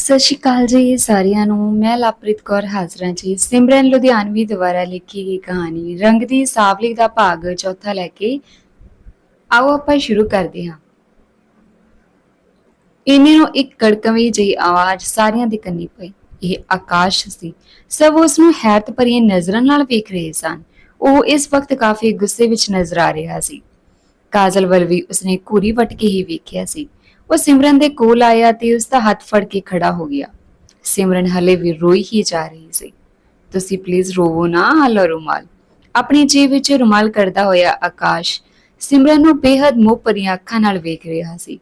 ਸਤਿ ਸ਼੍ਰੀ ਅਕਾਲ ਜੀ ਸਾਰਿਆਂ ਨੂੰ। ਮੈਂ ਲਵਪ੍ਰੀਤ ਕੌਰ ਹਾਜ਼ਰਾਂ ਜੀ। ਸਿਮਰਨ ਲੁਧਿਆਣਵੀ ਦੁਆਰਾ ਲਿਖੀ ਗਈ ਕਹਾਣੀ, ਰੰਗ ਦੀ ਸਾਵਲੀ ਦਾ ਭਾਗ ਚੌਥਾ ਲੈ ਕੇ ਆਓ ਆਪਾਂ ਸ਼ੁਰੂ ਕਰਦੇ ਹਾਂ। ਇਹਨੇ ਨੂੰ ਇੱਕ ਕੜਕਵੀਂ ਜਿਹੀ ਆਵਾਜ਼ ਸਾਰਿਆਂ ਦੇ ਕੰਨੀ ਪਈ। ਇਹ ਆਕਾਸ਼ ਸੀ। ਸਭ ਉਸ ਨੂੰ ਹੈਰਤ ਭਰੀਆਂ ਨਜ਼ਰਾਂ ਨਾਲ ਵੇਖ ਰਹੇ ਸਨ। ਉਹ ਇਸ ਵਕਤ ਕਾਫੀ ਗੁੱਸੇ ਵਿੱਚ ਨਜ਼ਰ ਆ ਰਿਹਾ ਸੀ। ਕਾਜਲ ਵੱਲ ਵੀ ਉਸਨੇ ਘੂਰੀ ਵਟ ਕੇ ਹੀ ਵੇਖਿਆ ਸੀ। ਉਹ ਸਿਮਰਨ ਦੇ ਕੋਲ ਆਇਆ ਤੇ ਉਸ ਦਾ ਹੱਥ ਫੜ ਕੇ ਖੜਾ ਹੋ ਗਿਆ। ਸਿਮਰਨ ਹਲੇ ਵੀ ਰੋਈ ਹੀ ਜਾ ਰਹੀ ਸੀ। ਤੁਸੀਂ ਪਲੀਜ਼ ਰੋਵੋ ਨਾ, ਹਲੋ ਰੁਮਾਲ। ਆਪਣੀ ਜੇਬ ਵਿੱਚ ਰੁਮਾਲ ਕਰਦਾ ਹੋਇਆ ਆਕਾਸ਼ ਸਿਮਰਨ ਨੂੰ ਬੇਹੱਦ ਮੋਹ ਭਰੀਆਂ ਅੱਖਾਂ ਨਾਲ ਵੇਖ ਰਿਹਾ ਸੀ।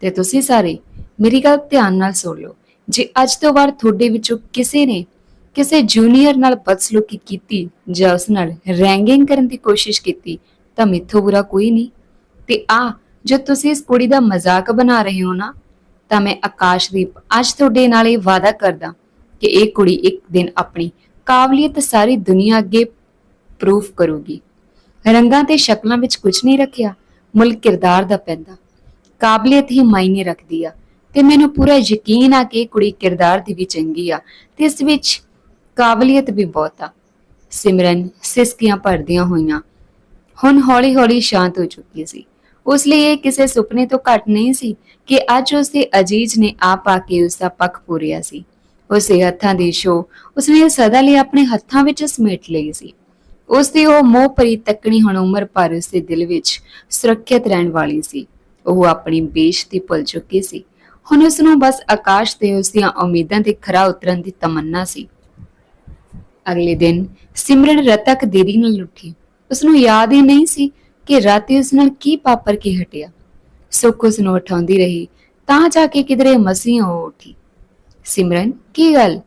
ਤੇ ਤੁਸੀਂ ਸਾਰੇ, ਮੇਰੀ ਗੱਲ ਧਿਆਨ ਨਾਲ ਸੁਣ ਲਓ। ਜੇ ਅੱਜ ਤੋਂ ਬਾਅਦ ਤੁਹਾਡੇ ਵਿੱਚੋਂ ਕਿਸੇ ਨੇ ਕਿਸੇ ਜੂਨੀਅਰ ਨਾਲ ਬਦਸਲੂਕੀ ਕੀਤੀ ਜਾਂ ਉਸ ਨਾਲ ਰੈਂਗਿੰਗ ਕਰਨ ਦੀ ਕੋਸ਼ਿਸ਼ ਕੀਤੀ, ਤਾਂ ਮੇਥੋਂ ਬੁਰਾ ਕੋਈ ਨਹੀਂ। ਤੇ ਆ ਜੋ ਤੁਸੀਂ ਇਸ ਕੁੜੀ ਦਾ ਮਜ਼ਾਕ ਬਣਾ ਰਹੇ ਹੋ ਨਾ, ਤਾਂ ਮੈਂ ਆਕਾਸ਼ਦੀਪ ਅੱਜ ਤੁਹਾਡੇ ਨਾਲ ਇਹ ਵਾਅਦਾ ਕਰਦਾ ਕਿ ਇਹ ਕੁੜੀ ਇੱਕ ਦਿਨ ਆਪਣੀ ਕਾਬਲੀਅਤ ਸਾਰੀ ਦੁਨੀਆ ਅੱਗੇ ਪ੍ਰੂਫ ਕਰੂਗੀ। ਰੰਗਾਂ ਤੇ ਸ਼ਕਲਾਂ ਵਿੱਚ ਕੁਝ ਨਹੀਂ ਰੱਖਿਆ, ਮੁੱਲ ਕਿਰਦਾਰ ਦਾ ਪੈਂਦਾ। ਕਾਬਲੀਅਤ ਹੀ ਮਾਇਨੇ ਰੱਖਦੀ ਆ। ਤੇ ਮੈਨੂੰ ਪੂਰਾ ਯਕੀਨ ਆ ਕਿ ਇਹ ਕੁੜੀ ਕਿਰਦਾਰ ਦੀ ਵੀ ਚੰਗੀ ਆ ਤੇ ਇਸ ਵਿੱਚ ਕਾਬਲੀਅਤ ਵੀ ਬਹੁਤ ਆ। ਸਿਮਰਨ ਸਿਸਕੀਆਂ ਭਰਦੀਆਂ ਹੋਈਆਂ। ਹੁਣ ਹੌਲੀ-ਹੌਲੀ ਸ਼ਾਂਤ ਹੋ ਚੁੱਕੀ ਸੀ। ਉਸ ਲਈ ਇਹ ਕਿਸੇ ਸੁਪਨੇ ਤੋਂ ਘੱਟ ਨਹੀਂ ਸੀ ਕਿ ਅੱਜ ਉਸ ਦੇ ਅਜੀਜ਼ ਨੇ ਆਪ ਆ ਕੇ ਉਸ ਦਾ ਪੱਖ ਪੂਰਿਆ ਸੀ। ਉਸੇ ਹੱਥਾਂ ਦੀ ਸ਼ੋ ਉਸਨੇ ਸਦਾ ਲਈ ਆਪਣੇ ਹੱਥਾਂ ਵਿੱਚ ਸਮੇਟ ਲਈ ਸੀ। ਉਸ ਦੀ ਉਹ ਮੋਹ ਭਰੀ ਤੱਕਣੀ ਹੁਣ ਉਮਰ ਭਰ ਉਸ ਦੇ ਦਿਲ ਵਿੱਚ ਸੁਰੱਖਿਅਤ ਰਹਿਣ ਵਾਲੀ ਸੀ। ਉਹ ਆਪਣੀ ਬੇਇੱਜ਼ਤੀ ਭੁੱਲ ਚੁੱਕੀ ਸੀ। ਹੁਣ ਉਸ ਨੂੰ ਬਸ ਆਕਾਸ਼ ਤੇ ਉਸ ਦੀਆਂ ਉਮੀਦਾਂ ਤੇ ਖਰਾ ਉਤਰਨ ਦੀ ਤਮੰਨਾ ਸੀ। ਅਗਲੇ ਦਿਨ ਸਿਮਰਨ ਰਤਕ ਦੇਰੀ ਨਾਲ ਉੱਠੀ। ਉਸ ਨੂੰ ਯਾਦ ਹੀ ਨਹੀਂ ਸੀ ਕਿ ਰਾਤੀ ਉਸ ਨਾਲ ਕੀ ਪਾਪਰ ਕੀ ਹਟਿਆ? ਸੁੱਖ ਉਸ ਨੂੰ ਉਠਾਉਂਦੀ ਰਹੀ, ਤਾਂ ਜਾ ਕੇ ਕਿਧਰੇ ਮਸੀਂ ਹੋ ਉੱਠੀ। ਸਿਮਰਨ, ਕੀ ਗੱਲ?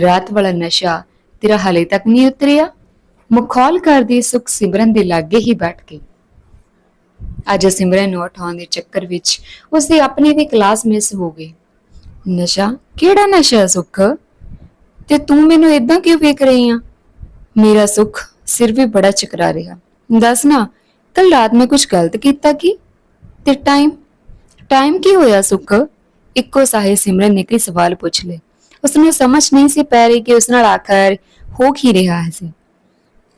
ਰਾਤ ਵਾਲਾ ਨਸ਼ਾ ਤੇਰਾ ਹਲੇ ਤੱਕ ਨਹੀਂ ਉਤਰਿਆ? ਮੁਖੌਲ ਕਰਦੀ ਸੁਖ ਸਿਮਰਨ ਦੇ ਲਾਗੇ ਹੀ ਬੈਠ ਗਈ ਅੱਜ ਸਿਮਰਨ ਨੂੰ ਉਠਾਉਣ ਦੇ ਚੱਕਰ ਵਿੱਚ ਉਸ ਦੀ ਆਪਣੀ ਵੀ ਕਲਾਸ ਮਿਸ ਹੋ ਗਈ ਨਸ਼ਾ? ਕਿਹੜਾ ਨਸ਼ਾ ਸੁਖ? ਤੇ ਤੂੰ ਮੈਨੂੰ ਇਦਾਂ ਕਿਉਂ ਵੇਖ ਰਹੀ ਆ? ਮੇਰਾ ਸੁਖ ਸਿਰ ਵੀ ਬੜਾ ਚਕਰਾ ਰਿਹਾ। ਦੱਸ ਨਾ ਕੱਲ ਰਾਤ ਮੈਂ ਕੁਝ ਗਲਤ ਕੀਤਾ ਕੀ? ਤੇ ਟਾਈਮ ਟਾਈਮ ਕੀ ਹੋਇਆ ਸੁੱਖ? ਇੱਕੋ ਸਾਹੇ ਸਿਮਰਨ ਨੇ ਕਈ ਸਵਾਲ ਪੁੱਛ ਲਏ। ਉਸ ਨੂੰ ਸਮਝ ਨਹੀਂ ਸੀ ਪੈ ਰਹੀ ਕਿ ਉਸ ਨਾਲ ਆਖਰ ਹੋ ਕੀ ਰਿਹਾ ਸੀ।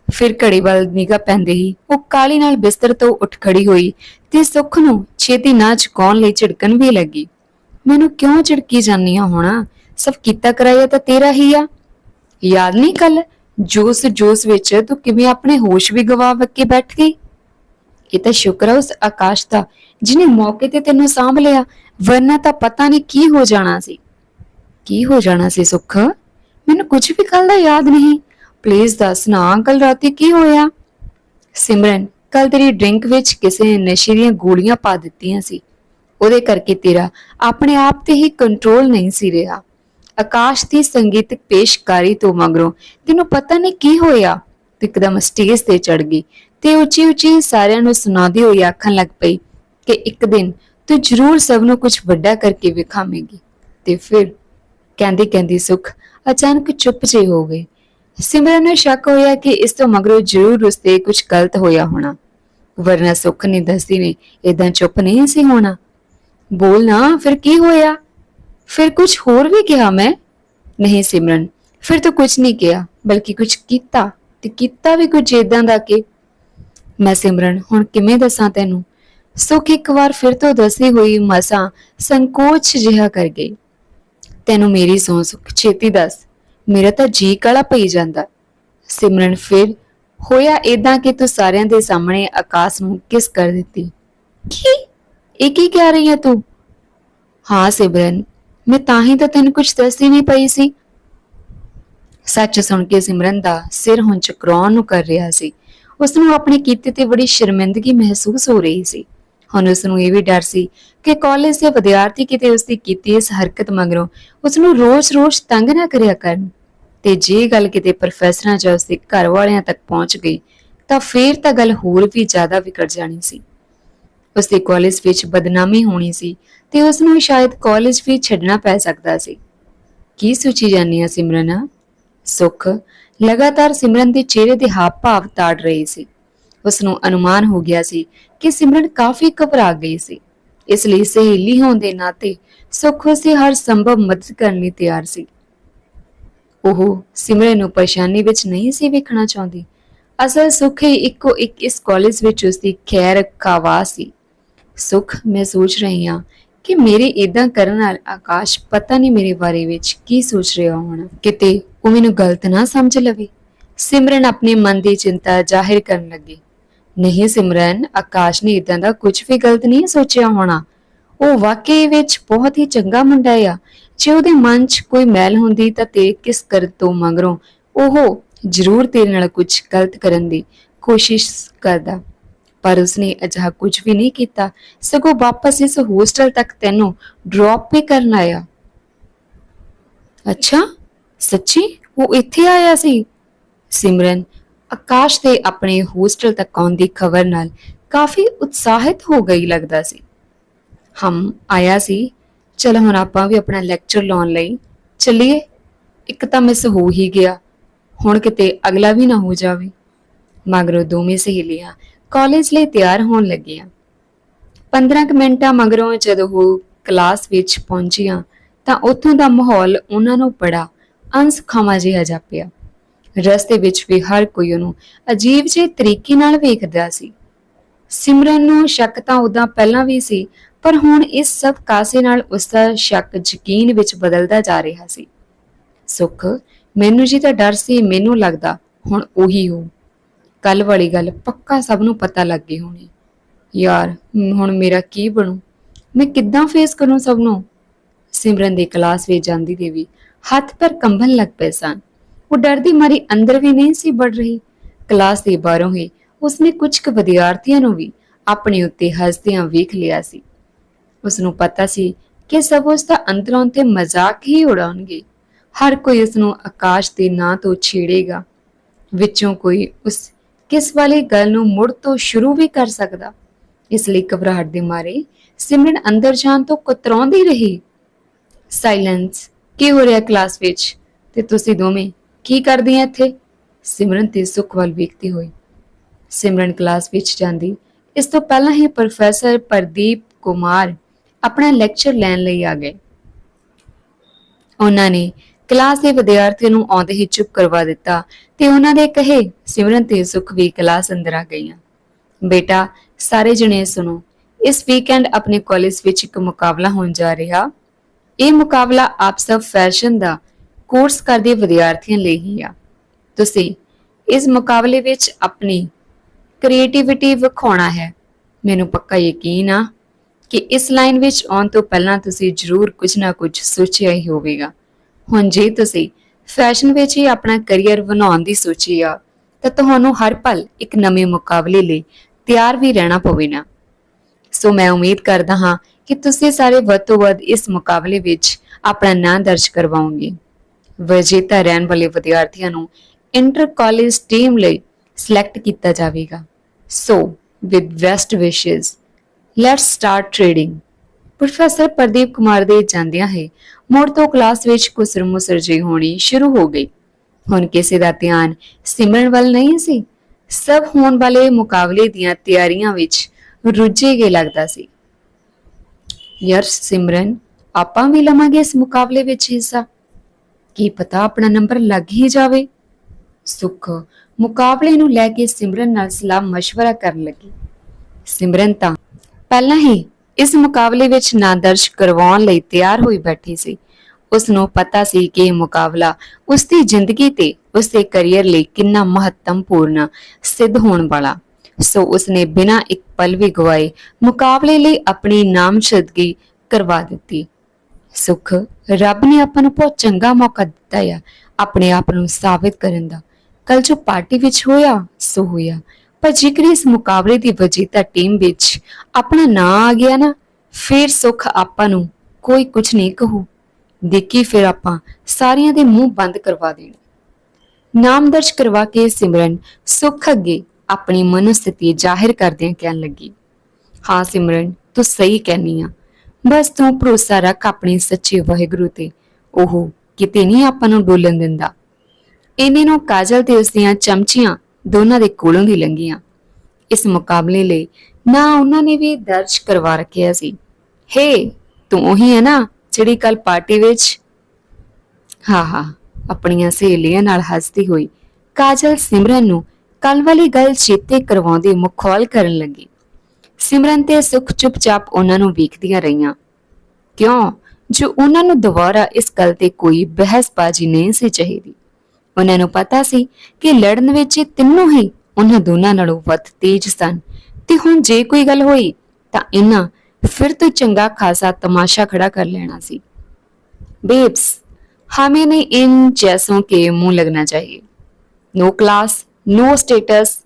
ਫਿਰ ਘੜੀ ਵੱਲ ਨਿਗਾਹ ਪੈਂਦੇ ਹੀ ਉਹ ਕਾਲੀ ਨਾਲ ਬਿਸਤਰ ਤੋਂ ਉੱਠ ਖੜੀ ਹੋਈ ਤੇ ਸੁੱਖ ਨੂੰ ਛੇਤੀ ਨਾ ਝੁਕਾਉਣ ਲਈ ਝਿੜਕਣ ਵੀ ਲੱਗੀ। ਮੈਨੂੰ ਕਿਉਂ ਝਿੜਕੀ ਜਾਂਦੀ ਆ ਹੋਣਾ? ਸਭ ਕੀਤਾ ਕਰਾਇਆ ਤਾਂ ਤੇਰਾ ਹੀ ਆ? ਯਾਦ ਨਹੀਂ ਕੱਲ ਜੋਸ ਜੋਸ ਵਿੱਚ ਤੂੰ ਕਿਵੇਂ ਆਪਣੇ ਹੋਸ਼ ਵੀ ਗਵਾ ਕੇ ਬੈਠ ਗਈ? ਇਹ ਤਾਂ ਸ਼ੁਕਰ ਹੈ ਉਸ ਆਕਾਸ਼ ਦਾ, ਜਿਹਨੇ ਮੌਕੇ ਤੇ ਤੈਨੂੰ ਸਾਂਭ ਲਿਆ, ਵਰਨਾ ਤਾਂ ਪਤਾ ਨਹੀਂ ਕੀ ਹੋ ਜਾਣਾ ਸੀ। ਕੀ ਹੋ ਜਾਣਾ ਸੀ ਸੁੱਖ? ਮੈਨੂੰ ਕੁਝ ਵੀ ਕੱਲ ਦਾ ਯਾਦ ਨਹੀਂ। ਪਲੀਜ਼ ਦੱਸ, ਨਾ ਕੱਲ ਰਾਤੀ ਕੀ ਹੋਇਆ? ਸਿਮਰਨ ਕੱਲ ਤੇਰੀ ਡਰਿੰਕ ਵਿੱਚ ਕਿਸੇ ਨੇ ਨਸ਼ੇ ਦੀਆਂ ਗੋਲੀਆਂ ਪਾ ਦਿੱਤੀਆਂ ਸੀ। ਉਹਦੇ ਕਰਕੇ ਤੇਰਾ ਆਪਣੇ ਆਪ ਤੇ ਹੀ ਕੰਟਰੋਲ ਨਹੀਂ ਸੀ ਰਿਹਾ। ਆਕਾਸ਼ ਦੀ ਸੰਗੀਤਕ ਪੇਸ਼ਕਾਰੀ ਤੋਂ ਮਗਰੋਂ ਤੈਨੂੰ ਪਤਾ ਨਹੀਂ ਕੀ ਹੋਇਆ। ਤੇ ਇੱਕਦਮ ਸਟੇਜ ਤੇ ਚੜ ਗਈ। ਤੇ ਉੱਚੀ ਉੱਚੀ ਸਾਰਿਆਂ ਨੂੰ ਸੁਣਾਉਂਦੀ ਹੋਈ ਆਖਣ ਲੱਗ ਪਈ ਕਿ ਇੱਕ ਦਿਨ ਤੂੰ ਜ਼ਰੂਰ ਸਭ ਨੂੰ ਕੁਝ ਵੱਡਾ ਕਰਕੇ ਵਿਖਾਵੇਂਗੀ। ਤੇ ਫਿਰ ਕਹਿੰਦੀ ਕਹਿੰਦੀ ਸੁਖ ਅਚਾਨਕ ਚੁੱਪ ਜੇ ਹੋ ਗਈ ਸਿਮਰਨ ਨੂੰ ਸ਼ੱਕ ਹੋਇਆ ਕਿ ਇਸ ਤੋਂ ਮਗਰੋਂ ਜ਼ਰੂਰ ਉਸ ਕੁਝ ਗਲਤ ਹੋਇਆ ਹੋਣਾ। ਵਰਨਾ ਸੁਖ ਨੇ ਦੱਸਦੀ ਨੇ ਇਦਾਂ ਚੁੱਪ ਨਹੀਂ ਸੀ ਹੋਣਾ। ਬੋਲ ਨਾ, ਫਿਰ ਕੀ ਹੋਇਆ? ਫਿਰ ਕੁਝ ਹੋਰ ਵੀ ਕਿਹਾ ਮੈਂ? ਨਹੀਂ ਸਿਮਰਨ, ਫਿਰ ਤੂੰ ਕੁਝ ਨਹੀਂ ਕਿਹਾ, ਬਲਕਿ ਕੁਝ ਕੀਤਾ ਤੇ ਕੀਤਾ ਵੀ ਕੁਝ ਇਦਾਂ ਦਾ ਕਿ ਮੈਂ ਸਿਮਰਨ, ਹੁਣ ਕਿਵੇਂ ਦੱਸਾਂ ਤੈਨੂੰ? ਸੁਖ ਇੱਕ ਵਾਰ ਫਿਰ ਤੋਂ ਦੱਸੀ ਹੋਈ ਮਸਾਂ ਸੰਕੋਚ ਜਿਹਾ ਕਰ ਗਈ। ਤੈਨੂੰ ਮੇਰੀ ਸੌਂ ਸੁਖ, ਛੇਤੀ ਦੱਸ। ਮੇਰਾ ਤਾਂ ਜੀ ਕਾਲਾ ਪਈ ਜਾਂਦਾ। ਸਿਮਰਨ ਫਿਰ, ਹੋਇਆ ਇਦਾਂ ਕਿ ਤੂੰ ਸਾਰਿਆਂ ਦੇ ਸਾਹਮਣੇ ਆਕਾਸ਼ ਨੂੰ ਕਿਸ ਕਰ ਦਿੱਤੀ? ਕੀ? ਇਹ ਕੀ ਕਹਿ ਰਹੀ ਹੈ ਤੂੰ? ਹਾਂ ਸਿਮਰਨ, ਮੈਂ ਤਾਂ ਹੀ ਤਾਂ ਤੈਨੂੰ ਕੁਝ ਦੱਸਦੀ ਨਹੀਂ ਪਈ ਸੀ। ਸੱਚ ਸੁਣ ਕੇ ਸਿਮਰਨ ਦਾ ਸਿਰ ਹੁਣ ਚਕਰਾਉਣ ਨੂੰ ਕਰ ਰਿਹਾ ਸੀ। ਉਸ ਨੂੰ ਆਪਣੇ ਕੀਤੇ ਤੇ ਬੜੀ ਸ਼ਰਮਿੰਦਗੀ ਮਹਿਸੂਸ ਹੋ ਰਹੀ ਸੀ। ਹੁਣ ਉਸ ਨੂੰ ਇਹ ਵੀ ਡਰ ਸੀ ਕਿ ਕਾਲਜ ਦੇ ਵਿਦਿਆਰਥੀ ਕਿਤੇ ਉਸ ਦੀ ਕੀਤੀ ਇਸ ਹਰਕਤ ਮਗਰੋਂ ਉਸ ਨੂੰ ਰੋਜ਼-ਰੋਜ਼ ਤੰਗ ਨਾ ਕਰਿਆ ਕਰਨ ਤੇ ਜੇ ਗੱਲ ਕਿਤੇ ਪ੍ਰੋਫੈਸਰਾਂ ਜਾਂ ਉਸ ਦੇ ਘਰ ਵਾਲਿਆਂ ਤੱਕ ਪਹੁੰਚ ਗਈ, ਤਾਂ ਫੇਰ ਤਾਂ ਗੱਲ ਹੋਰ ਵੀ ਜ਼ਿਆਦਾ ਵਿਗੜ ਜਾਣੀ ਸੀ। ਉਸ ਦੇ ਕਾਲਜ ਵਿੱਚ ਬਦਨਾਮੀ ਹੋਣੀ ਸੀ ਤੇ ਉਸ ਨੂੰ ਸ਼ਾਇਦ ਕਾਲਜ ਵੀ ਛੱਡਣਾ ਪੈ ਸਕਦਾ ਸੀ। ਕੀ ਸੋਚੀ ਜਾਂਦੀ ਆ ਸਿਮਰਨਾ? ਸੁਖ ਲਗਾਤਾਰ ਸਿਮਰਨ ਦੇ ਚਿਹਰੇ ਦੇ ਹਾਵ ਭਾਵ ਤਾੜ ਰਹੇ ਸੀ। ਉਸ ਨੂੰ ਅਨੁਮਾਨ ਹੋ ਗਿਆ ਸੀ ਕਿ ਸਿਮਰਨ ਕਾਫੀ ਘਬਰਾ ਗਈ ਸੀ। ਇਸ ਲਈ ਸਹੇਲੀ ਹੋਣ ਦੇ ਨਾਤੇ ਸੁੱਖ ਉਸਦੀ ਹਰ ਸੰਭਵ ਮਦਦ ਕਰਨ ਲਈ ਤਿਆਰ ਸੀ। ਉਹ ਸਿਮਰਨ ਨੂੰ ਪਰੇਸ਼ਾਨੀ ਵਿੱਚ ਨਹੀਂ ਸੀ ਵੇਖਣਾ ਚਾਹੁੰਦੀ। ਅਸਲ ਸੁੱਖ ਹੀ ਇੱਕੋ ਇੱਕ ਇਸ ਕਾਲਜ ਵਿੱਚ ਉਸਦੀ ਖੈਰ ਖਾਵਾ ਸੀ। ਸੁੱਖ, ਮੈਂ ਸੋਚ ਰਹੀ ਹਾਂ ਕਿ ਮੇਰੇ ਇਦਾਂ ਕਰਨ ਨਾਲ ਆਕਾਸ਼ ਪਤਾ ਨਹੀਂ ਮੇਰੇ ਬਾਰੇ ਵਿੱਚ ਕੀ ਸੋਚ ਰਿਹਾ ਹੋਣਾ। ਕਿਤੇ ਉਹ ਮੈਨੂੰ ਗਲਤ ਨਾ ਸਮਝ ਲਵੇ। ਸਿਮਰਨ ਆਪਣੇ ਮਨ ਦੀ ਚਿੰਤਾ ਜ਼ਾਹਿਰ ਕਰਨ ਲੱਗੀ। ਨਹੀਂ ਸਿਮਰਨ, ਆਕਾਸ਼ ਨੇ ਇਦਾਂ ਦਾ ਕੁਝ ਵੀ ਗਲਤ ਨਹੀਂ ਸੋਚਿਆ ਹੋਣਾ। ਉਹ ਵਾਕਈ ਵਿੱਚ ਬਹੁਤ ਹੀ ਚੰਗਾ ਮੁੰਡਾ ਆ। ਜੇ ਉਹਦੇ ਮਨ 'ਚ ਕੋਈ ਮੈਲ ਹੁੰਦੀ ਤਾਂ ਤੇ ਕਿਸ ਕਰ ਤੋਂ ਮਗਰੋਂ? ਉਹ ਜ਼ਰੂਰ ਤੇਰੇ ਨਾਲ ਕੁਝ ਗਲਤ ਕਰਨ ਦੀ ਕੋਸ਼ਿਸ਼ ਕਰਦਾ। ਪਰ ਉਸਨੇ ਅਜਿਹਾ ਕੁਝ ਵੀ ਨਹੀਂ ਕੀਤਾ। ਸਗੋਂ ਵਾਪਸ ਇਸ ਹੋਸਟਲ ਤੱਕ ਤੈਨੂੰ ਡ੍ਰੌਪ ਵੀ ਕਰਨ ਆਇਆ। ਅੱਛਾ, ਸੱਚੀ? ਉਹ ਇੱਥੇ ਆਇਆ ਸੀ? ਸਿਮਰਨ, ਆਕਾਸ਼ ਦੇ ਆਪਣੇ ਹੋਸਟਲ ਤੱਕ ਆਉਣ ਦੀ ਖਬਰ ਨਾਲ ਕਾਫੀ ਉਤਸ਼ਾਹਿਤ ਹੋ ਗਈ ਲੱਗਦਾ ਸੀ। ਹਮ, ਆਇਆ ਸੀ। ਚਲ ਹੁਣ ਆਪਾਂ ਵੀ ਆਪਣਾ ਲੈਕਚਰ ਲਾਉਣ ਲਈ ਚੱਲੀਏ। ਇੱਕ ਤਾਂ ਮਿਸ ਹੋ ਹੀ ਗਿਆ। ਹੁਣ ਕਿਤੇ ਅਗਲਾ ਵੀ ਨਾ ਹੋ ਜਾਵੇ। ਮਗਰੋਂ ਦੋਵੇਂ ਸਹੇਲੀਆਂ ਕਾਲਜ ਲਈ ਤਿਆਰ ਹੋਣ ਲੱਗੀਆਂ 15 ਕੁ ਮਿੰਟਾਂ ਮਗਰੋਂ ਜਦੋਂ ਉਹ ਕਲਾਸ ਵਿੱਚ ਪਹੁੰਚੀਆਂ ਤਾਂ ਉੱਥੋਂ ਦਾ ਮਾਹੌਲ ਉਹਨਾਂ ਨੂੰ ਬੜਾ ਅਨਸਖਾਵਾ ਜਿਹਾ ਜਾਪਿਆ। ਰਸਤੇ ਵਿੱਚ ਵੀ ਹਰ ਕੋਈ ਉਹਨੂੰ ਅਜੀਬ ਜਿਹੇ ਤਰੀਕੇ ਨਾਲ ਵੇਖਦਾ ਸੀ। ਸਿਮਰਨ ਨੂੰ ਸ਼ੱਕ ਤਾਂ ਉਦਾਂ ਪਹਿਲਾਂ ਵੀ ਸੀ, ਪਰ ਹੁਣ ਇਸ ਸਭ ਕਾਸੇ ਨਾਲ ਉਸ ਦਾ ਸ਼ੱਕ ਯਕੀਨ ਵਿੱਚ ਬਦਲਦਾ ਜਾ ਰਿਹਾ ਸੀ। ਸੁੱਖ, ਮੈਨੂੰ ਜੀ ਤਾਂ ਡਰ ਸੀ, ਮੈਨੂੰ ਲੱਗਦਾ ਹੁਣ ਉਹੀ ਹੋ ਕੱਲ ਵਾਲੀ ਗੱਲ ਪੱਕਾ ਸਭ ਨੂੰ ਪਤਾ ਲੱਗ ਗਈ ਹੋਣੀ। ਯਾਰ, ਹੁਣ ਮੇਰਾ ਕੀ ਬਣੂ? ਮੈਂ ਕਿੱਦਾਂ ਫੇਸ ਕਰੂੰ ਸਭ ਨੂੰ? ਸਿਮਰਨ ਦੀ ਕਲਾਸ ਵਿੱਚ ਜਾਂਦੀ ਦੇਵੀ ਹੱਥ ਪਰ ਕੰਬਣ ਲੱਗ ਪਏ ਸਨ। ਉਹ ਡਰਦੀ ਮਾਰੀ ਅੰਦਰ ਵੀ ਨਹੀਂ ਸੀ ਵੜ ਰਹੀ। ਕਲਾਸ ਦੇ ਬਾਹਰੋਂ ਹੀ ਉਸਨੇ ਕੁਝ ਕੁ ਵਿਦਿਆਰਥੀਆਂ ਨੂੰ ਵੀ ਆਪਣੇ ਉੱਤੇ ਹੱਸਦਿਆਂ ਵੇਖ ਲਿਆ ਸੀ। ਉਸ ਨੂੰ ਪਤਾ ਸੀ ਕਿ ਸਭ ਉਸ ਦਾ ਅੰਦਰੋਂ ਤੇ ਮਜ਼ਾਕ ਹੀ ਉਡਾਉਣਗੇ। ਹਰ ਕੋਈ ਉਸ ਨੂੰ ਆਕਾਸ਼ ਦੇ ਨਾਂ ਤੋਂ ਛੇੜੇਗਾ। ਵਿੱਚੋਂ ਕੋਈ ਉਸ ਕਿਸ ਵਾਲੀ ਗੱਲ ਨੂੰ ਮੁੜ ਤੋਂ ਸ਼ੁਰੂ ਵੀ ਕਰ ਸਕਦਾ? ਇਸ ਲਈ ਘਬਰਾਹਟ ਦੇ ਮਾਰੇ ਸਿਮਰਨ ਅੰਦਰ ਜਾਣ ਤੋਂ ਕਤਰਾਉਂਦੀ ਰਹੀ। ਸਾਇਲੈਂਸ ਕੀ ਹੋ ਰਿਹਾ ਕਲਾਸ ਵਿੱਚ? ਤੇ ਤੁਸੀਂ ਦੋਵੇਂ ਕੀ ਕਰਦੀਆਂ ਇੱਥੇ? ਸਿਮਰਨ ਤੇ ਸੁਖ ਵੱਲ ਵੇਖਦੀ ਹੋਈ। ਸਿਮਰਨ ਕਲਾਸ ਵਿੱਚ ਜਾਂਦੀ। ਇਸ ਤੋਂ ਪਹਿਲਾਂ ਹੀ ਪ੍ਰੋਫੈਸਰ ਪ੍ਰਦੀਪ ਕੁਮਾਰ ਆਪਣਾ ਲੈਕਚਰ ਲੈਣ ਲਈ ਆ ਗਏ। ਉਹਨਾਂ ਨੇ ਕਲਾਸ ਦੇ ਵਿਦਿਆਰਥੀਆਂ ਨੂੰ ਆਉਂਦੇ ਹੀ ਚੁੱਪ ਕਰਵਾ ਦਿੱਤਾ ਤੇ ਉਹਨਾਂ ਦੇ ਕਹੇ, ਸਿਮਰਨ ਤੇ ਸੁਖ ਵੀ ਕਲਾਸ ਅੰਦਰ ਆ ਗਈਆਂ। ਬੇਟਾ, ਸਾਰੇ ਜਣੇ ਸੁਣੋ, ਇਸ ਵੀਕਐਂਡ ਆਪਣੇ ਕਾਲਜ ਵਿੱਚ ਇੱਕ ਮੁਕਾਬਲਾ ਹੋਣ ਜਾ ਰਿਹਾ। ਇਹ ਮੁਕਾਬਲਾ ਆਪ ਸਭ ਫੈਸ਼ਨ ਦਾ ਕੋਰਸ ਕਰਦੇ ਵਿਦਿਆਰਥੀਆਂ ਲਈ ਹੀ ਆ। ਤੁਸੀਂ ਇਸ ਮੁਕਾਬਲੇ ਵਿੱਚ ਆਪਣੀ ਕ੍ਰੀਏਟੀਵਿਟੀ ਵਿਖਾਉਣਾ ਹੈ। ਮੈਨੂੰ ਪੱਕਾ ਯਕੀਨ ਆ ਕਿ ਇਸ ਲਾਈਨ ਵਿੱਚ ਆਉਣ ਤੋਂ ਪਹਿਲਾਂ ਤੁਸੀਂ ਜ਼ਰੂਰ ਕੁਝ ਨਾ ਕੁਝ ਸੋਚਿਆ ਹੀ ਹੋਵੇਗਾ। ਹੁਣ ਜੇ ਤੁਸੀਂ ਫੈਸ਼ਨ ਵਿੱਚ ਹੀ ਆਪਣਾ ਕੈਰੀਅਰ ਬਣਾਉਣ ਦੀ ਸੋਚੀ ਆ, ਤਾਂ ਤੁਹਾਨੂੰ ਹਰ ਪਲ ਇੱਕ ਨਵੇਂ ਮੁਕਾਬਲੇ ਲਈ ਤਿਆਰ ਵੀ ਰਹਿਣਾ ਪਵੇਗਾ ਸੋ ਮੈਂ ਉਮੀਦ ਕਰਦਾ ਹਾਂ ਕਿ ਤੁਸੀਂ ਸਾਰੇ ਵੱਧ ਤੋਂ ਵੱਧ ਇਸ ਮੁਕਾਬਲੇ ਵਿੱਚ ਆਪਣਾ ਨਾਂ ਦਰਜ ਕਰਵਾਓਗੇ। ਵਿਜੇਤਾ ਰਹਿਣ ਵਾਲੇ ਵਿਦਿਆਰਥੀਆਂ ਨੂੰ ਇੰਟਰ ਕਾਲਜ ਟੀਮ ਲਈ ਸਿਲੈਕਟ ਕੀਤਾ ਜਾਵੇਗਾ। So with best wishes let's start trading professor Pradeep Kumar ਦੇ ਜਾਂਦਿਆਂ ਹੀ ਮੁੜ ਤੋਂ ਕਲਾਸ ਵਿੱਚ ਕੁਸਰ ਮੁਸਰ ਹੋਣੀ ਸ਼ੁਰੂ ਹੋ ਗਈ। ਹੁਣ ਕਿਸੇ ਦਾ ਧਿਆਨ ਸਿਮਰਨ ਵੱਲ ਨਹੀਂ ਸੀ। ਸਭ ਹੋਣ ਵਾਲੇ ਮੁਕਾਬਲੇ ਦੀਆਂ ਤਿਆਰੀਆਂ ਵਿੱਚ ਰੁੱਝੇ ਗਏ ਲੱਗਦਾ ਸੀ। ਯਾਰ ਸਿਮਰਨ, ਆਪਾਂ ਵੀ ਲਵਾਂਗੇ ਇਸ ਮੁਕਾਬਲੇ ਵਿੱਚ ਹਿੱਸਾ। ਕੀ ਪਤਾ ਆਪਣਾ ਨੰਬਰ ਲੱਗ ਹੀ ਜਾਵੇ। ਸੁੱਖ, ਮੁਕਾਬਲੇ ਨੂੰ ਲੈ ਕੇ ਸਿਮਰਨ ਨਾਲ ਸਲਾਹ مشਵਰਾ ਕਰਨ ਲੱਗੀ। ਸਿਮਰਨ ਤਾਂ ਪਹਿਲਾਂ ਹੀ ਇਸ ਮੁਕਾਬਲੇ ਵਿੱਚ ਨਾਂ ਦਰਜ ਕਰਵਾਉਣ ਲਈ ਤਿਆਰ ਹੋਈ ਬੈਠੀ ਸੀ। ਉਸ ਨੂੰ ਪਤਾ ਸੀ ਕਿ ਇਹ ਮੁਕਾਬਲਾ ਉਸ ਦੀ ਜ਼ਿੰਦਗੀ ਤੇ ਉਸ ਦੇ ਕੈਰੀਅਰ ਲਈ ਕਿੰਨਾ ਮਹੱਤਵਪੂਰਨ ਸਿੱਧ ਹੋਣ ਵਾਲਾ। ਸੋ ਉਸ ਨੇ ਬਿਨਾਂ ਇੱਕ ਪਲ ਵੀ ਗਵਾਏ ਮੁਕਾਬਲੇ ਲਈ ਆਪਣੀ ਨਾਮਜ਼ਦਗੀ ਕਰਵਾ ਦਿੱਤੀ। ਸੁਖ, ਰੱਬ ਨੇ ਆਪਾਂ ਨੂੰ ਬਹੁਤ ਚੰਗਾ ਮੌਕਾ ਦਿੱਤਾ ਆ, ਆਪਣੇ ਆਪ ਨੂੰ ਸਾਬਿਤ ਕਰਨ ਦਾ। ਕੱਲ ਜੋ ਪਾਰਟੀ ਵਿੱਚ ਹੋਇਆ, ਸੋ ਹੋਇਆ। ਪਰ ਜੇਕਰ ਇਸ ਮੁਕਾਬਲੇ ਦੀ ਵਿਜੇਤਾ ਟੀਮ ਵਿੱਚ ਆਪਣਾ ਨਾਂ ਆ ਗਿਆ ਨਾ, ਫਿਰ ਸੁੱਖ ਆਪਾਂ ਨੂੰ ਕੋਈ ਕੁਝ ਨਹੀਂ ਕਹੂ। ਦੇਖੀ ਫਿਰ ਆਪਾਂ ਸਾਰਿਆਂ ਦੇ ਮੂੰਹ ਬੰਦ ਕਰਵਾ ਦੇਣੇ। ਨਾਮ ਦਰਜ ਕਰਵਾ ਕੇ ਸਿਮਰਨ ਸੁਖ ਅੱਗੇ ਆਪਣੀ ਮਨੋਸਥਿਤੀ ਜ਼ਾਹਿਰ ਕਰਦਿਆਂ ਕਹਿਣ ਲੱਗੀ। ਹਾਂ ਸਿਮਰਨ, ਤੂੰ ਸਹੀ ਕਹਿਨੀ ਆ। ਬਸ ਤੂੰ ਭਰੋਸਾ ਰੱਖ ਆਪਣੇ ਸੱਚੇ ਵਾਹਿਗੁਰੂ ਤੇ। ਉਹ ਕਿਤੇ ਨਹੀਂ ਆਪਾਂ ਨੂੰ ਡੋਲਣ ਦਿੰਦਾ। ਇਹਨੇ ਨੂੰ ਕਾਜਲ ਤੇ ਉਸ ਦੀਆਂ ਚਮਚੀਆਂ ਦੋਨਾਂ ਦੇ ਕੋਲੋਂ ਦੀ ਲੰਘੀਆਂ। ਇਸ ਮੁਕਾਬਲੇ ਲਈ ਨਾ ਉਹਨਾਂ ਨੇ ਵੀ ਦਰਜ ਕਰਵਾ ਰੱਖਿਆ ਸੀ। ਹੇ, ਤੂੰ ਉਹੀ ਹੈ ਨਾ ਜਿਹੜੀ ਕੱਲ ਪਾਰਟੀ ਵਿੱਚ ਹਾਂ ਹਾਂ, ਆਪਣੀਆਂ ਸਹੇਲੀਆਂ ਨਾਲ ਹੱਸਦੀ ਹੋਈ ਕਾਜਲ ਸਿਮਰਨ ਨੂੰ ਕੱਲ ਵਾਲੀ ਗੱਲ ਚੇਤੇ ਕਰਵਾਉਂਦੀ ਮੁਖੌਲ ਕਰਨ ਲੱਗੀ। ਸਿਮਰਨ ਤੇ ਸੁਖ ਚੁੱਪਚਾਪ ਉਹਨਾਂ ਨੂੰ ਵੇਖਦੀਆਂ ਰਹੀਆਂ। ਕਿਉਂ? ਜੋ ਉਹਨਾਂ ਨੂੰ ਦੁਬਾਰਾ ਇਸ ਗੱਲ ਤੇ ਕੋਈ ਬਹਿਸਬਾਜ਼ੀ ਨਹੀਂ ਸੀ ਚਾਹੀਦੀ। ਉਹਨਾਂ ਨੂੰ ਪਤਾ ਸੀ ਕਿ ਲੜਨ ਵਿੱਚ ਇਹ ਤਿੰਨੋਂ ਹੀ ਉਹਨਾਂ ਦੋਨਾਂ ਨਾਲੋਂ ਵੱਧ ਤੇਜ਼ ਸਨ। ਤੇ ਹੁਣ ਜੇ ਕੋਈ ਗੱਲ ਹੋਈ, ਤਾਂ ਇਹਨਾਂ ਫਿਰ ਤੋਂ ਚੰਗਾ ਖਾਸਾ ਤਮਾਸ਼ਾ ਖੜਾ ਕਰ ਲੈਣਾ ਸੀ। ਬੇਬਸ, ਹਮੇ ਨਹੀਂ ਇਨ ਜੈਸੋਂ ਕੇ ਮੂੰਹ ਲੱਗਣਾ ਚਾਹੀਏ। No class no status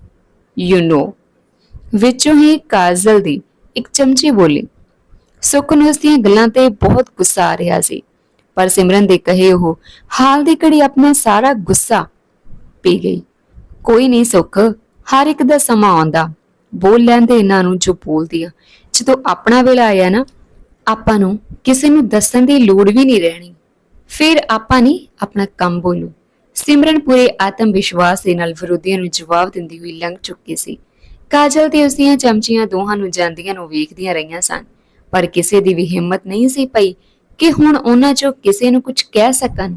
you know ਵਿੱਚੋਂ ਹੀ ਕਾਜ਼ਲ ਦੀ ਇੱਕ ਚਮਚੀ ਬੋਲੀ। ਸੁਖ ਨੂੰ ਉਸ ਦੀਆਂ ਗੱਲਾਂ ਤੇ ਬਹੁਤ ਗੁੱਸਾ ਆ ਰਿਹਾ ਸੀ। ਪਰ ਸਿਮਰਨ ਦੇ ਕਹੇ ਉਹ, ਹਾਲ ਦੀ ਘੜੀ ਆਪਣਾ ਸਾਰਾ ਗੁੱਸਾ ਪੀ ਗਈ। ਕੋਈ ਨਹੀਂ ਸੁੱਖ, ਹਰ ਇੱਕ ਦਾ ਸਮਾਂ ਆਉਂਦਾ। ਬੋਲ ਲੈਂਦੇ ਇਹਨਾਂ ਨੂੰ ਜੋ ਬੋਲਦੀ ਆ ਜਦੋਂ ਆਪਣਾ ਵੇਲਾ ਆਇਆ ਨਾ, ਆਪਾਂ ਨੂੰ ਕਿਸੇ ਨੂੰ ਦੱਸਣ ਦੀ ਲੋੜ ਵੀ ਨਹੀਂ ਰਹਿਣੀ। ਫਿਰ ਆਪਾਂ ਨਹੀਂ ਆਪਣਾ ਕੰਮ ਬੋਲੂ। ਸਿਮਰਨ ਪੂਰੇ ਆਤਮ ਵਿਸ਼ਵਾਸ ਦੇ ਨਾਲ ਵਿਰੋਧੀਆਂ ਨੂੰ ਜਵਾਬ ਦਿੰਦੀ ਹੋਈ ਲੰਘ ਚੁੱਕੀ ਸੀ। ਕਾਜਲ ਤੇ ਉਸਦੀਆਂ ਚਮਚੀਆਂ ਦੋਹਾਂ ਨੂੰ ਜਾਂਦੀਆਂ ਨੂੰ ਵੇਖਦੀਆਂ ਰਹੀਆਂ ਸਨ। ਪਰ ਕਿਸੇ ਦੀ ਵੀ ਹਿੰਮਤ ਨਹੀਂ ਸੀ ਪਈ ਕਿ ਹੁਣ ਉਹਨਾਂ ਚੋਂ ਕਿਸੇ ਨੂੰ ਕੁਝ ਕਹਿ ਸਕਣ?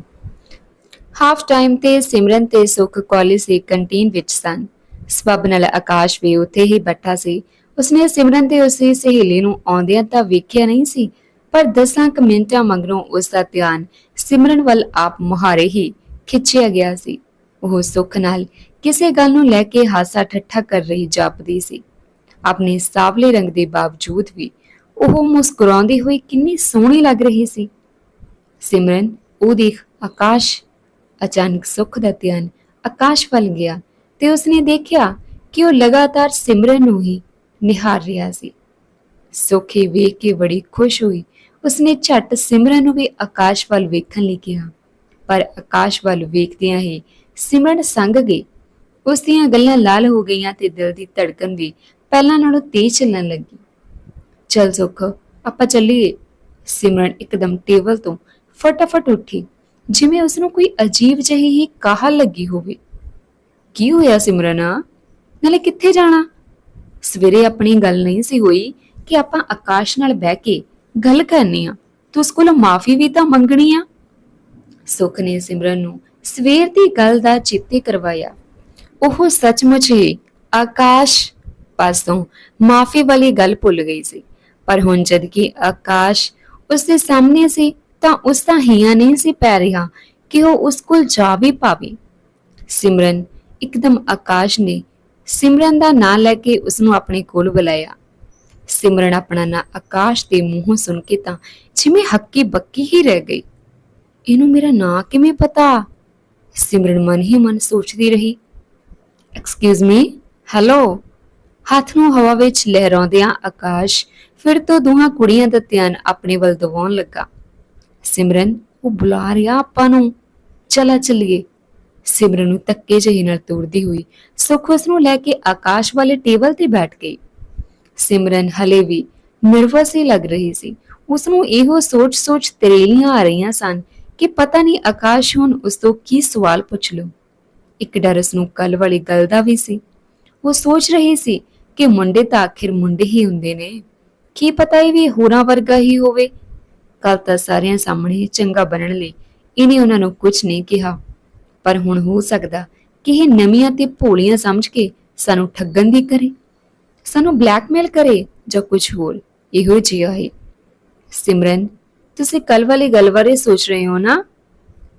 ਹਾਫ ਟਾਈਮ ਤੇ ਸਿਮਰਨ ਤੇ ਸੁਖ ਕਾਲਜ ਦੀ ਕੰਟੀਨ ਵਿੱਚ ਸਨ। ਸਬਬ ਨਾਲ ਆਕਾਸ਼ ਵੀ ਉੱਥੇ ਹੀ ਬੈਠਾ ਸੀ। ਉਸਨੇ ਸਿਮਰਨ ਤੇ ਉਸਦੀ ਸਹੇਲੀ ਨੂੰ ਆਉਂਦਿਆਂ ਤਾਂ ਵੇਖਿਆ ਨਹੀਂ ਸੀ, ਪਰ ਦਸਾਂ ਕੁ ਮਿੰਟਾਂ ਮਗਰੋਂ ਉਸ ਦਾ ਧਿਆਨ ਸਿਮਰਨ ਵੱਲ ਆਪ ਮੁਹਾਰੇ ਹੀ ਖਿੱਚਿਆ ਗਿਆ ਸੀ। ਉਹ ਸੁੱਖ ਨਾਲ ਕਿਸੇ ਗੱਲ ਨੂੰ ਲੈ ਕੇ ਹਾਸਾ ਠੱਠਾ ਕਰ ਰਹੀ ਜਾਪਦੀ ਸੀ। ਆਪਣੇ ਸਾਵਲੇ ਰੰਗ ਦੇ ਬਾਵਜੂਦ ਵੀ ਉਹ ਮੁਸਕਰਾਉਂਦੀ ਹੋਈ ਕਿੰਨੀ ਸੋਹਣੀ ਲੱਗ ਰਹੀ ਸੀ। ਸਿਮਰਨ, ਉਹ ਦੇਖ ਆਕਾਸ਼ ਅਚਾਨਕ ਸੁੱਖ ਦਾ ਧਿਆਨ ਆਕਾਸ਼ ਵੱਲ ਗਿਆ ਤੇ ਉਸਨੇ ਦੇਖਿਆ ਕਿ ਉਹ ਲਗਾਤਾਰ ਸਿਮਰਨ ਨੂੰ ਹੀ ਨਿਹਾਰ ਰਿਹਾ ਸੀ। ਸੁੱਖੀ ਵੇਖ ਕੇ ਬੜੀ ਖੁਸ਼ ਹੋਈ। ਉਸਨੇ ਝੱਟ ਸਿਮਰਨ ਨੂੰ ਵੀ ਆਕਾਸ਼ ਵੱਲ ਵੇਖਣ ਲਈ ਕਿਹਾ। ਪਰ ਆਕਾਸ਼ ਵੱਲ ਵੇਖਦਿਆਂ ਹੀ ਸਿਮਰਨ ਸੰਗ ਗਈ। ਉਸ ਦੀਆਂ ਗੱਲਾਂ ਲਾਲ ਹੋ ਗਈਆਂ ਤੇ ਦਿਲ ਦੀ ਧੜਕਣ ਵੀ ਪਹਿਲਾਂ ਨਾਲੋਂ ਤੇਜ਼ ਚੱਲਣ ਲੱਗੀ। ਚੱਲ ਸੁੱਖ। ਆਪਾਂ ਚੱਲੀਏ। ਸਿਮਰਨ ਇੱਕਦਮ ਟੇਬਲ ਤੋਂ ਫਟਾਫਟ ਉੱਠੀ। ਜਿਵੇਂ ਉਸ ਨੂੰ ਕੋਈ ਅਜੀਬ ਜਿਹੀ ਹੀ ਕਾਹਲ ਲੱਗੀ ਹੋਵੇ। ਕੀ ਹੋਇਆ ਸਿਮਰਨ? ਨਾਲੇ ਕਿੱਥੇ ਜਾਣਾ? ਸਵੇਰੇ ਆਪਣੀ ਗੱਲ ਨਹੀਂ ਸੀ ਹੋਈ ਕਿ ਆਪਾਂ ਆਕਾਸ਼ ਨਾਲ ਬਹਿ ਕੇ ਗੱਲ ਕਰਨੀ ਆ। ਤੂੰ ਉਸ ਕੋਲੋਂ ਮਾਫੀ ਵੀ ਤਾਂ ਮੰਗਣੀ ਆ। ਸੁਖ ਨੇ ਸਿਮਰਨ ਨੂੰ ਸਵੇਰ ਦੀ ਗੱਲ ਦਾ ਚੇਤੇ ਕਰਵਾਇਆ। ਉਹ ਸੱਚਮੁੱਚ ਹੀ ਆਕਾਸ਼ ਪਾਸੋਂ ਮਾਫੀ ਵਾਲੀ ਗੱਲ ਭੁੱਲ ਗਈ ਸੀ। ਪਰ ਹੁਣ ਜਦ ਕਿ ਆਕਾਸ਼ ਉਸ ਦੇ ਸਾਹਮਣੇ ਸੀ ਤਾਂ ਉਸ ਦਾ ਹਿਆ ਨਹੀਂ ਸੀ ਪੈ ਰਿਹਾ ਕਿ ਉਹ ਉਸ ਕੋਲ ਜਾ ਵੀ ਪਾਵੇ। ਸਿਮਰਨ, ਇੱਕਦਮ ਆਕਾਸ਼ ਨੇ ਸਿਮਰਨ ਦਾ ਨਾਂ ਲੈ ਕੇ ਉਸ ਨੂੰ ਆਪਣੇ ਕੋਲ ਬੁਲਾਇਆ। ਸਿਮਰਨ ਆਪਣਾ ਨਾਂ ਆਕਾਸ਼ ਦੇ ਮੂੰਹੋਂ ਸੁਣ ਕੇ ਤਾਂ ਜਿਵੇਂ ਹੱਕੀ ਬੱਕੀ ਹੀ ਰਹਿ ਗਈ। ਇਹਨੂੰ ਮੇਰਾ ਨਾਂ ਕਿਵੇਂ ਪਤਾ? ਸਿਮਰਨ ਮਨ ਹੀ ਮਨ ਸੋਚਦੀ ਰਹੀ। ਐਕਸਕਿਊਜ਼ ਮੀ ਹੈਲੋ ਹੱਥ ਨੂੰ ਹਵਾ ਵਿੱਚ ਲਹਿਰਾਉਂਦਿਆਂ ਆਕਾਸ਼ ਫਿਰ ਤੋਂ ਦੋਹਾਂ ਕੁੜੀਆਂ ਦਾ ਧਿਆਨ ਆਪਣੇ ਵੱਲ ਦਿਵਾਉਣ ਲੱਗਾ। ਸਿਮਰਨ, ਉਹ ਬੁਲਾ ਰਿਹਾ ਆਪਾਂ ਨੂੰ। ਚਲਾ ਚੱਲੀਏ। ਸਿਮਰਨ ਨੂੰ ਤੱਕੇ ਜਿਹੀ ਨਾਲ ਤੋੜਦੀ ਹੋਈ ਸੁਖ ਉਸ ਨੂੰ ਲੈ ਕੇ ਆਕਾਸ਼ ਵਾਲੇ ਟੇਬਲ ਤੇ ਬੈਠ ਗਈ। ਸਿਮਰਨ ਹਲੇ ਵੀ ਨਿਰਵਸ ਹੀ ਲੱਗ ਰਹੀ ਸੀ। ਉਸ ਨੂੰ ਇਹੋ ਸੋਚ-ਸੋਚ ਤਰੇਲੀਆਂ ਆ ਰਹੀਆਂ ਸਨ ਕਿ ਪਤਾ ਨਹੀਂ ਆਕਾਸ਼ ਹੁਣ ਉਸ ਤੋਂ ਕੀ ਸਵਾਲ ਪੁੱਛ ਲੂ ਇੱਕ ਡਰ ਉਸ ਨੂੰ ਕੱਲ ਵਾਲੀ ਗੱਲ ਦਾ ਵੀ ਸੀ। ਉਹ ਸੋਚ ਰਹੀ ਸੀ ਕਿ ਮੁੰਡੇ ਤਾਂ ਆਖਿਰ ਮੁੰਡੇ ਹੀ ਹੁੰਦੇ ਨੇ। ਕੀ ਪਤਾ ਇਹ ਵੀ ਹੋਰਾਂ ਵਰਗਾ ਹੀ ਹੋਵੇ? ਕੱਲ ਤਾਂ ਸਾਰਿਆਂ ਸਾਹਮਣੇ ਚੰਗਾ ਬਣਨ ਲਈ ਇਹਨੇ ਉਹਨਾਂ ਨੂੰ ਕੁਝ ਨਹੀਂ ਕਿਹਾ। ਪਰ ਹੁਣ ਹੋ ਸਕਦਾ ਕਿ ਇਹ ਨਵੀਆਂ ਤੇ ਭੋਲੀਆਂ ਸਮਝ ਕੇ ਸਾਨੂੰ ਠੱਗਣ ਦੀ ਕਰੇ, ਸਾਨੂੰ ਬਲੈਕਮੇਲ ਕਰੇ ਜਾਂ ਕੁਝ ਹੋਰ। ਇਹੋ ਜਿਹਾ ਹੈ। ਸਿਮਰਨ, ਤੁਸੀਂ ਕੱਲ ਵਾਲੀ ਗੱਲ ਬਾਰੇ ਸੋਚ ਰਹੇ ਹੋ ਨਾ?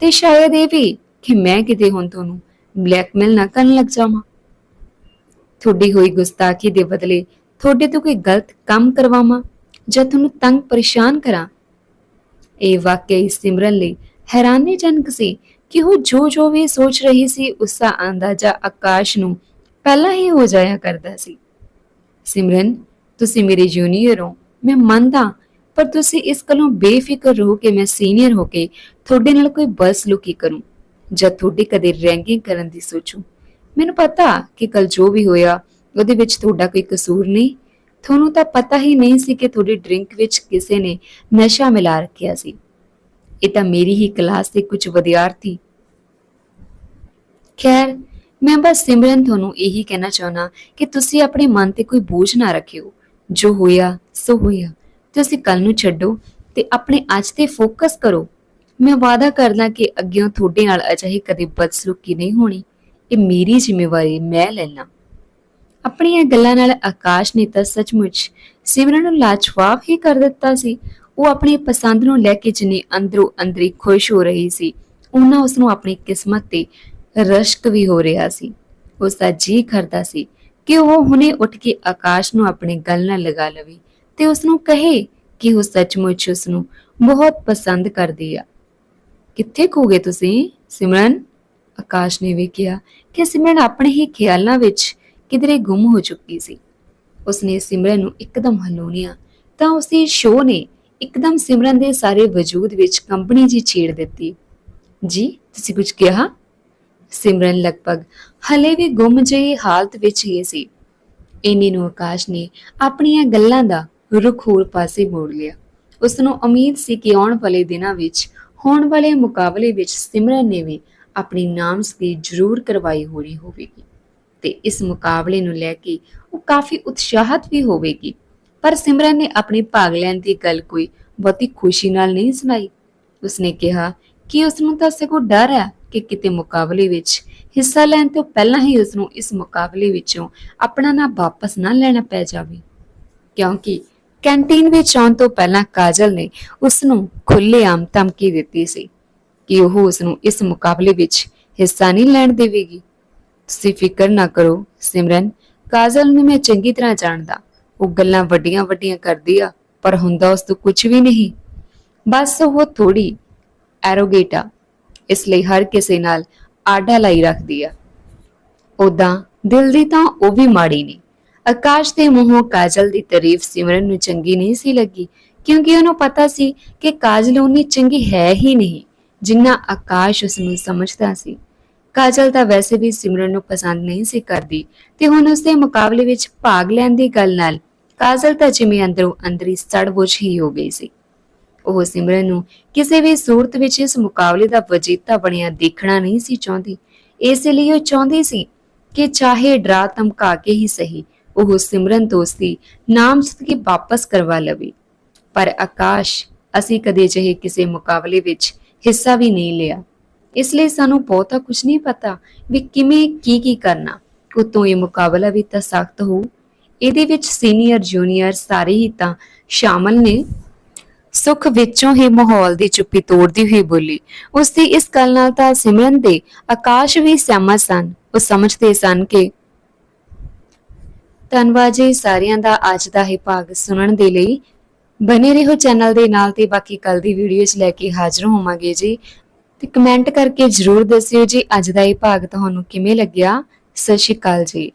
ਤੇ ਸ਼ਾਇਦ ਇਹ ਵੀ ਕਿ ਮੈਂ ਕਿਤੇ ਹੁਣ ਤੁਹਾਨੂੰ ਬਲੈਕਮੇਲ ਨਾ ਕਰਨ ਲੱਗ ਜਾਵਾਂ। ਤੁਹਾਡੀ ਹੋਈ ਗੁਸਤਾਖੀ ਦੇ ਬਦਲੇ ਤੁਹਾਡੇ ਤੋਂ ਕੋਈ ਗਲਤ ਕੰਮ ਕਰਵਾਵਾਂ ਜਾਂ ਤੁਹਾਨੂੰ ਤੰਗ ਪਰੇਸ਼ਾਨ ਕਰਾਂ? ਇਹ ਵਾਕਈ ਸਿਮਰਨ ਲਈ ਹੈਰਾਨੀਜਨਕ ਸੀ ਕਿ ਉਹ ਜੋ ਜੋ ਵੀ ਸੋਚ ਰਹੀ ਸੀ, ਉਸ ਦਾ ਅੰਦਾਜ਼ਾ ਆਕਾਸ਼ ਨੂੰ ਪਹਿਲਾਂ ਹੀ ਹੋ ਜਾਇਆ ਕਰਦਾ ਸੀ। ਸਿਮਰਨ, ਤੁਸੀਂ ਮੇਰੇ ਜੂਨੀਅਰ ਹੋ। ਮੈਂ ਮੰਨਦਾ, ਪਰ ਤੁਸੀਂ ਇਸ ਗੱਲੋਂ ਬੇਫਿਕਰ ਰਹੋ ਕਿ ਮੈਂ ਸੀਨੀਅਰ ਹੋ ਕੇ ਤੁਹਾਡੇ ਨਾਲ ਕੋਈ ਬਸ ਲੁਕੀ ਕਰੂੰ ਜਾਂ ਤੁਹਾਡੀ ਕਦੇ ਰੈਂਕਿੰਗ ਕਰਨ ਦੀ ਸੋਚੂ। ਮੈਨੂੰ ਪਤਾ ਕਿ ਕੱਲ ਜੋ ਵੀ ਹੋਇਆ ਉਹਦੇ ਵਿੱਚ ਤੁਹਾਡਾ ਕੋਈ ਕਸੂਰ ਨਹੀਂ। ਤੁਹਾਨੂੰ ਤਾਂ ਪਤਾ ਹੀ ਨਹੀਂ ਸੀ ਕਿ ਤੁਹਾਡੀ ਡਰਿੰਕ ਵਿੱਚ ਕਿਸੇ ਨੇ ਨਸ਼ਾ ਮਿਲਾ ਰੱਖਿਆ ਸੀ। ਇਹ ਤਾਂ ਮੇਰੀ ਹੀ ਕਲਾਸ ਦੇ ਕੁਝ ਵਿਦਿਆਰਥੀ। ਖੈਰ, ਮੈਂ ਬਸ ਸਿਮਰਨ ਤੁਹਾਨੂੰ ਇਹੀ ਕਹਿਣਾ ਚਾਹਣਾ ਕਿ ਤੁਸੀਂ ਆਪਣੇ ਮਨ ਤੇ ਕੋਈ ਬੋਝ ਨਾ ਰੱਖਿਓ। ਜੋ ਹੋਇਆ, ਸੋ ਹੋਇਆ। ਤੁਸੀਂ ਕੱਲ ਨੂੰ ਛੱਡੋ ਤੇ ਆਪਣੇ ਅੱਜ ਤੇ ਫੋਕਸ ਕਰੋ। ਮੈਂ ਵਾਅਦਾ ਕਰਦਾ ਕਿ ਅੱਗੇ ਤੁਹਾਡੇ ਨਾਲ ਅਜਿਹੀ ਕਦੇ ਬਦਸਲੂਕੀ ਨਹੀਂ ਹੋਣੀ। ਇਹ ਮੇਰੀ ਜ਼ਿੰਮੇਵਾਰੀ ਮੈਂ ਲੈਣਾ ਆਪਣੀਆਂ ਗੱਲਾਂ ਨਾਲ ਆਕਾਸ਼ ਨੇ ਤਾਂ ਸੱਚਮੁੱਚ ਸਿਮਰਨ ਨੂੰ ਲਾਜਵਾਬ ਹੀ ਕਰ ਦਿੱਤਾ ਸੀ। ਉਹ ਆਪਣੀ ਪਸੰਦ ਨੂੰ ਲੈ ਕੇ ਜਿੰਨੀ ਅੰਦਰੋਂ ਅੰਦਰੀ ਖੁਸ਼ ਹੋ ਰਹੀ ਸੀ ਉਹਨਾਂ ਉਸ ਨੂੰ ਆਪਣੀ ਕਿਸਮਤ ਤੇ ਰਸ਼ਕ ਵੀ ਹੋ ਰਿਹਾ ਸੀ। ਉਸ ਦਾ ਜੀ ਕਰਦਾ ਸੀ ਕਿ ਉਹ ਹੁਣੇ ਉੱਠ ਕੇ ਆਕਾਸ਼ ਨੂੰ ਆਪਣੇ ਗਲ ਨਾਲ ਲਗਾ ਲਵੇ ਤੇ ਉਸ ਨੂੰ ਕਹੇ ਕਿ ਉਹ ਸੱਚਮੁੱਚ ਉਸ ਨੂੰ ਬਹੁਤ ਪਸੰਦ ਕਰਦੀ ਆ। ਕਿੱਥੇ ਖੋ ਗਏ ਤੁਸੀਂ? ਸਿਮਰਨ? ਆਕਾਸ਼ ਨੇ ਵੀ ਕਿਹਾ ਕਿ ਸਿਮਰਨ ਆਪਣੇ ਹੀ ਖਿਆਲਾਂ ਵਿੱਚ ਕਿਧਰੇ ਗੁੰਮ ਹੋ ਚੁੱਕੀ ਸੀ। ਉਸਨੇ ਸਿਮਰਨ ਨੂੰ ਇੱਕਦਮ ਹਲੂਣਿਆ ਤਾਂ ਉਸਦੀ ਸ਼ੋਅ ਨੇ ਇੱਕਦਮ ਸਿਮਰਨ ਦੇ ਸਾਰੇ ਵਜੂਦ ਵਿੱਚ ਕੰਪਨੀ ਜੀ ਛੇੜ ਦਿੱਤੀ। ਜੀ, ਤੁਸੀਂ ਕੁਝ ਕਿਹਾ? ਸਿਮਰਨ ਲਗਭਗ ਹਲੇ ਵੀ ਗੁੰਮ ਜਿਹੀ ਹਾਲਤ ਵਿੱਚ ਹੀ ਸੀ। ਇੰਨੇ ਨੂੰ ਆਕਾਸ਼ ਨੇ ਆਪਣੀਆਂ ਗੱਲਾਂ ਦਾ ਰੁਖ ਹੋਰ ਪਾਸੇ ਮੋੜ ਲਿਆ। ਉਸ ਨੂੰ ਉਮੀਦ ਸੀ ਕਿ ਆਉਣ ਵਾਲੇ ਦਿਨਾਂ ਵਿੱਚ, ਹੋਣ ਵਾਲੇ ਮੁਕਾਬਲੇ ਵਿੱਚ ਸਿਮਰਨ ਨੇ ਵੀ ਆਪਣੀ ਨਾਮਜ਼ਦਗੀ ਜ਼ਰੂਰ ਕਰਵਾਈ ਹੋਣੀ ਹੋਵੇਗੀ। ਤੇ ਇਸ ਮੁਕਾਬਲੇ ਨੂੰ ਲੈ ਕੇ ਉਹ ਕਾਫੀ ਉਤਸ਼ਾਹਤ ਵੀ ਹੋਵੇਗੀ। ਪਰ ਸਿਮਰਨ ਨੇ ਆਪਣੇ ਭਾਗ ਲੈਣ ਦੀ ਗੱਲ ਕੋਈ ਬਹੁਤੀ ਖੁਸ਼ੀ ਨਾਲ ਨਹੀਂ ਸੁਣਾਈ। ਉਸਨੇ ਕਿਹਾ ਕਿ ਉਸ ਨੂੰ ਤਾਂ ਸਗੋਂ ਡਰ ਹੈ ਕਿ ਕਿਤੇ ਮੁਕਾਬਲੇ ਵਿੱਚ ਹਿੱਸਾ ਲੈਣ ਤੋਂ ਪਹਿਲਾਂ ਹੀ ਉਸ ਨੂੰ ਇਸ ਮੁਕਾਬਲੇ ਵਿੱਚੋਂ ਆਪਣਾ ਨਾਂ ਵਾਪਸ ਨਾ ਲੈਣਾ ਪੈ ਜਾਵੇ। ਕਿਉਂਕਿ ਕੈਂਟੀਨ ਵਿੱਚ ਆਉਣ ਤੋਂ ਪਹਿਲਾਂ ਕਾਜਲ ਨੇ ਉਸ ਨੂੰ ਖੁੱਲ੍ਹੇਆਮ ਧਮਕੀ ਦਿੱਤੀ ਸੀ ਕਿ ਉਹ ਉਸ ਨੂੰ ਇਸ ਮੁਕਾਬਲੇ ਵਿੱਚ ਹਿੱਸਾ ਨਹੀਂ ਲੈਣ ਦੇਵੇਗੀ। ਤੁਸੀਂ ਫਿਕਰ ਨਾ ਕਰੋ, ਸਿਮਰਨ। ਕਾਜਲ ਨੂੰ ਮੈਂ ਚੰਗੀ ਤਰ੍ਹਾਂ ਜਾਣਦਾ। ਉਹ ਗੱਲਾਂ ਵੱਡੀਆਂ ਵੱਡੀਆਂ ਕਰਦੀ ਆ, ਪਰ ਹੁੰਦਾ ਉਸ ਤੋਂ ਕੁਝ ਵੀ ਨਹੀਂ। ਬਸ ਉਹ ਥੋੜੀ ਐਰੋਗੇਟ ਇਸ ਲਈ ਹਰ ਕਿਸੇ ਨਾਲ ਆਡਾ ਲਾਈ ਰੱਖਦੀ ਆ। ਉਦਾਂ ਦਿਲ ਦੀ ਤਾਂ ਉਹ ਵੀ ਮਾੜੀ ਨਹੀਂ। ਆਕਾਸ਼ ਦੇ ਮੂੰਹੋਂ ਕਾਜਲ ਦੀ ਤਾਰੀਫ ਸਿਮਰਨ ਨੂੰ ਚੰਗੀ ਨਹੀਂ ਸੀ ਲੱਗੀ, ਕਿਉਂਕਿ ਉਹਨੂੰ ਪਤਾ ਸੀ ਕਿ ਕਾਜਲ ਉਨੀ ਚੰਗੀ ਹੈ ਹੀ ਨਹੀਂ, ਜਿੰਨਾ ਆਕਾਸ਼ ਉਸ ਨੂੰ ਸਮਝਦਾ ਸੀ। ਕਾਜਲ ਤਾਂ ਵੈਸੇ ਵੀ ਸਿਮਰਨ ਨੂੰ ਪਸੰਦ ਨਹੀਂ ਸੀ ਕਰਦੀ ਤੇ ਹੁਣ ਉਸ ਦੇ ਮੁਕਾਬਲੇ ਵਿੱਚ ਭਾਗ ਲੈਣ ਦੀ ਗੱਲ ਨਾਲ ਕਾਜਲ ਤਾਂ ਜਿਵੇਂ ਅੰਦਰੋਂ ਅੰਦਰੀ ਸੜਬੁਝ ਹੀ ਹੋ ਗਈ ਸੀ। ਉਹ ਸਿਮਰਨ ਨੂੰ ਕਿਸੇ ਵੀ ਸੂਰਤ ਵਿੱਚ ਇਸ ਮੁਕਾਬਲੇ ਦਾ ਵਜੀਤਾ ਬਣਿਆ ਦੇਖਣਾ ਨਹੀਂ ਸੀ ਚਾਹੁੰਦੀ। ਇਸ ਲਈ ਉਹ ਚਾਹੁੰਦੀ ਸੀ ਕਿ ਚਾਹੇ ਡਰਾ ਧਮਕਾ ਕੇ ਹੀ ਸਹੀ, ਉਹ ਸਿਮਰਨ ਦੋਸਤੀ ਨਾਮਜ਼ਦਗੀ ਵਾਪਸ ਕਰਵਾ ਲਵੇ। ਪਰ ਆਕਾਸ਼, ਅਸੀਂ ਕਦੇ ਜਿਹੇ ਕਿਸੇ ਮੁਕਾਬਲੇ ਵਿੱਚ ਹਿੱਸਾ ਵੀ ਨਹੀਂ ਲਿਆ। ਇਸ ਲਈ ਸਾਨੂੰ ਬਹੁਤਾ ਕੁਝ ਨਹੀਂ ਪਤਾ ਵੀ ਕਿਵੇਂ ਕੀ ਕੀ ਕਰਨਾ। ਉਤੋਂ ਇਹ ਮੁਕਾਬਲਾ ਵੀ ਤਾਂ ਸਖਤ ਹੋ ਇਹਦੇ ਵਿੱਚ ਸੀਨੀਅਰ, ਜੂਨੀਅਰ ਸਾਰੇ ਹੀ ਤਾਂ ਸ਼ਾਮਲ ਨੇ। ਸੁਖ ਵਿੱਚੋਂ ਹੀ ਮਾਹੌਲ ਦੀ ਚੁੱਪੀ ਤੋੜਦੀ ਹੋਈ ਬੋਲੀ। ਉਸ ਦੀ ਇਸ ਗੱਲ ਨਾਲ ਤਾਂ ਸਿਮਰਨ ਦੇ ਆਕਾਸ਼ ਵੀ ਸਹਿਮਤ ਸਨ। ਉਹ ਸਮਝਦੇ ਸਨ ਕਿ ਧੰਨਵਾਦ ਜੀ ਸਾਰਿਆਂ ਦਾ ਅੱਜ ਦਾ ਇਹ ਭਾਗ ਸੁਣਨ ਦੇ ਲਈ। ਬਨੇ ਰਹੋ ਚੈਨਲ ਦੇ ਨਾਲ ਤੇ ਬਾਕੀ ਕੱਲ ਦੀ ਵੀਡੀਓ ਚ ਲੈ ਕੇ ਹਾਜ਼ਰ ਹੋਵਾਂਗੇ ਜੀ। ਤੇ ਕਮੈਂਟ ਕਰਕੇ ਜਰੂਰ ਦੱਸਿਓ ਜੀ ਅੱਜ ਦਾ ਇਹ ਭਾਗ ਤੁਹਾਨੂੰ ਕਿਵੇਂ ਲੱਗਿਆ? ਸਤਿ ਸ਼੍ਰੀ ਅਕਾਲ ਜੀ।